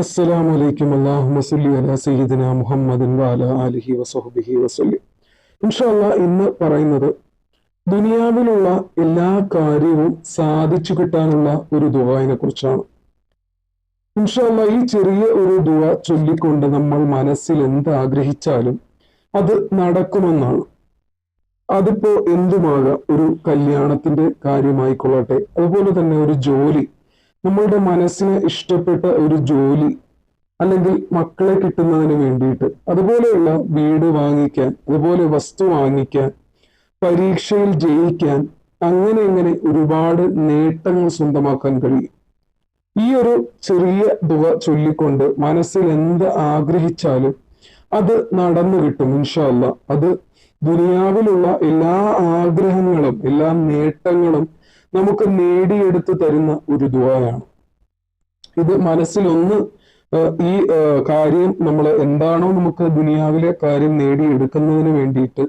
അസ്സലാമു അലൈക്കും. അല്ലാഹുമ്മ സല്ലി സയ്യിദിന മുഹമ്മദിൻ വഅല ആലിഹി വസഹ്ബിഹി വസല്ലം. ഇൻഷാല്ലാ ഇന്ന് പറയുന്നത് ദുനിയാവിലുള്ള എല്ലാ കാര്യവും സാധിച്ചു കിട്ടാനുള്ള ഒരു ദുവായിനെ കുറിച്ചാണ്. ഇൻഷാല്ല ഈ ചെറിയ ഒരു ദുവ ചൊല്ലിക്കൊണ്ട് നമ്മൾ മനസ്സിൽ എന്ത് ആഗ്രഹിച്ചാലും അത് നടക്കുമെന്നാണ്. അതിപ്പോ എന്തുമാകാം? ഒരു കല്യാണത്തിന്റെ കാര്യമായിക്കൊള്ളട്ടെ അതുപോലെ തന്നെ ഒരു ജോലി നമ്മളുടെ മനസ്സിന് ഇഷ്ടപ്പെട്ട ഒരു ജോലി അല്ലെങ്കിൽ മക്കളെ കിട്ടുന്നതിന് വേണ്ടിയിട്ട്. അതുപോലെയുള്ള വീട് വാങ്ങിക്കാൻ അതുപോലെ വസ്തു വാങ്ങിക്കാൻ പരീക്ഷയിൽ ജയിക്കാൻ അങ്ങനെ ഇങ്ങനെ ഒരുപാട് നേട്ടങ്ങൾ സ്വന്തമാക്കാൻ കഴിയും. ഈ ഒരു ചെറിയ തുക ചൊല്ലിക്കൊണ്ട് മനസ്സിൽ എന്ത് ആഗ്രഹിച്ചാലും അത് നടന്നു കിട്ടും ഇൻഷല്ല അത് ദുനിയാവിലുള്ള എല്ലാ ആഗ്രഹങ്ങളും എല്ലാ നേട്ടങ്ങളും നമുക്ക് നേടിയെടുത്ത് തരുന്ന ഒരു ദുവായാണ് ഇത് മനസ്സിലൊന്ന് ഈ കാര്യം നമ്മൾ എന്താണോ നമുക്ക് ദുനിയാവിലെ കാര്യം നേടിയെടുക്കുന്നതിന് വേണ്ടിയിട്ട്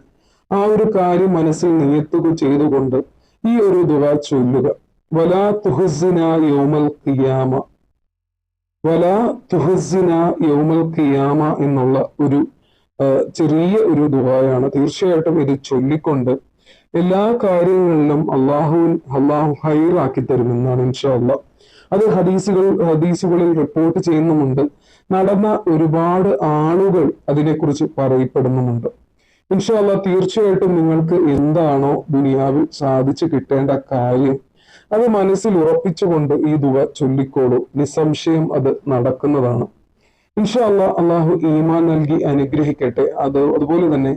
ആ ഒരു കാര്യം മനസ്സിൽ നിയത്തുക ചെയ്തുകൊണ്ട് ഈ ഒരു ദുവ ചൊല്ലുക. വലാ തുഹസിന യോമൽ കിയാമ വലാ തുഹസിന യോമൽ കിയാമ എന്നുള്ള ഒരു ചെറിയ ഒരു ദുവായാണ് തീർച്ചയായിട്ടും ഇത് ചൊല്ലിക്കൊണ്ട് എല്ലാ കാര്യങ്ങളിലും അള്ളാഹു അള്ളാഹു ഹൈറാക്കി തരുമെന്നാണ് ഇൻഷാ അള്ളാഹ് അത് ഹദീസുകൾ ഹദീസുകളിൽ റിപ്പോർട്ട് ചെയ്യുന്നുമുണ്ട്. നടന്ന ഒരുപാട് ആളുകൾ അതിനെക്കുറിച്ച് പറയപ്പെടുന്നുമുണ്ട്. ഇൻഷാല്ല തീർച്ചയായിട്ടും നിങ്ങൾക്ക് എന്താണോ ദുനിയാവിൽ സാധിച്ചു കിട്ടേണ്ട കാര്യം അത് മനസ്സിൽ ഉറപ്പിച്ചുകൊണ്ട് ഈ ദുവ ചൊല്ലിക്കോളൂ. നിസ്സംശയം അത് നടക്കുന്നതാണ്. ഇൻഷാല്ല അള്ളാഹു ഈമാൻ നൽകി അനുഗ്രഹിക്കട്ടെ. അത് അതുപോലെ തന്നെ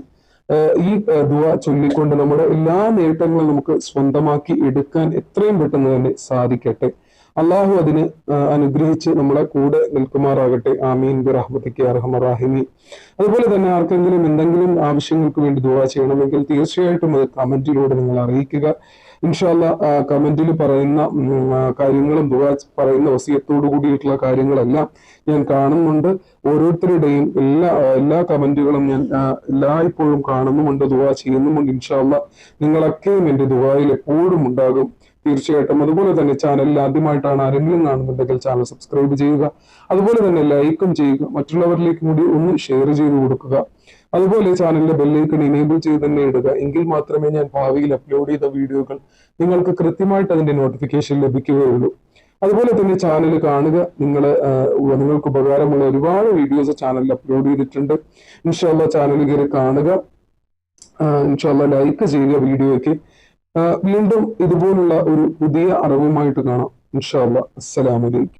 ഈ ദുവ ചൊല്ലിക്കൊണ്ട് നമ്മുടെ എല്ലാ നേട്ടങ്ങളും നമുക്ക് സ്വന്തമാക്കി എടുക്കാൻ എത്രയും പെട്ടെന്ന് തന്നെ സാധിക്കട്ടെ. അള്ളാഹു അതിന് അനുഗ്രഹിച്ച് നമ്മളെ കൂടെ നിൽക്കുമാറാകട്ടെ. ആമീൻ. ബിറഹ്മത്തിക്ക് അർഹമറാഹിമി അതുപോലെ തന്നെ ആർക്കെങ്കിലും എന്തെങ്കിലും ആവശ്യങ്ങൾക്ക് വേണ്ടി ദുവാ ചെയ്യണമെങ്കിൽ തീർച്ചയായിട്ടും അത് കമന്റിലൂടെ നിങ്ങൾ അറിയിക്കുക. ഇൻഷാല്ല കമന്റിൽ പറയുന്ന കാര്യങ്ങളും ദുവാ പറയുന്ന വസിയത്തോടു കൂടിയിട്ടുള്ള കാര്യങ്ങളെല്ലാം ഞാൻ കാണുന്നുണ്ട്. ഓരോരുത്തരുടെയും എല്ലാ എല്ലാ കമന്റുകളും ഞാൻ എല്ലായ്പ്പോഴും കാണുന്നുമുണ്ട് ദുവാ ചെയ്യുന്നുമുണ്ട്. ഇൻഷാല്ല നിങ്ങളൊക്കെയും എന്റെ ദുവായിൽ എപ്പോഴും ഉണ്ടാകും. തീർച്ചയായിട്ടും. അതുപോലെ തന്നെ ചാനലിൽ ആദ്യമായിട്ടാണ് ആരെങ്കിലും കാണുന്നുണ്ടെങ്കിൽ ചാനൽ സബ്സ്ക്രൈബ് ചെയ്യുക. അതുപോലെ തന്നെ ലൈക്കും ചെയ്യുക. മറ്റുള്ളവരിലേക്കും കൂടി ഒന്ന് ഷെയർ ചെയ്ത് കൊടുക്കുക. അതുപോലെ ചാനലിന്റെ ബെല്ലൈക്കൺ എനേബിൾ ചെയ്ത് തന്നെ ഇടുക. എങ്കിൽ മാത്രമേ ഞാൻ ഭാവിയിൽ അപ്ലോഡ് ചെയ്ത വീഡിയോകൾ നിങ്ങൾക്ക് കൃത്യമായിട്ട് അതിന്റെ നോട്ടിഫിക്കേഷൻ ലഭിക്കുകയുള്ളൂ. അതുപോലെ തന്നെ ചാനൽ കാണുക. നിങ്ങൾ നിങ്ങൾക്ക് ഉപകാരമുള്ള ഒരുപാട് വീഡിയോസ് ചാനലിൽ അപ്ലോഡ് ചെയ്തിട്ടുണ്ട്. ഇൻഷാല്ല ചാനൽ കയറി കാണുക. ഇൻഷാല്ല ലൈക്ക് ചെയ്യുക വീഡിയോയ്ക്ക്. വീണ്ടും ഇതുപോലുള്ള ഒരു പുതിയ അറിവുമായിട്ട് കാണാം. ഇൻഷാല്ല അസ്സലാമലൈക്കും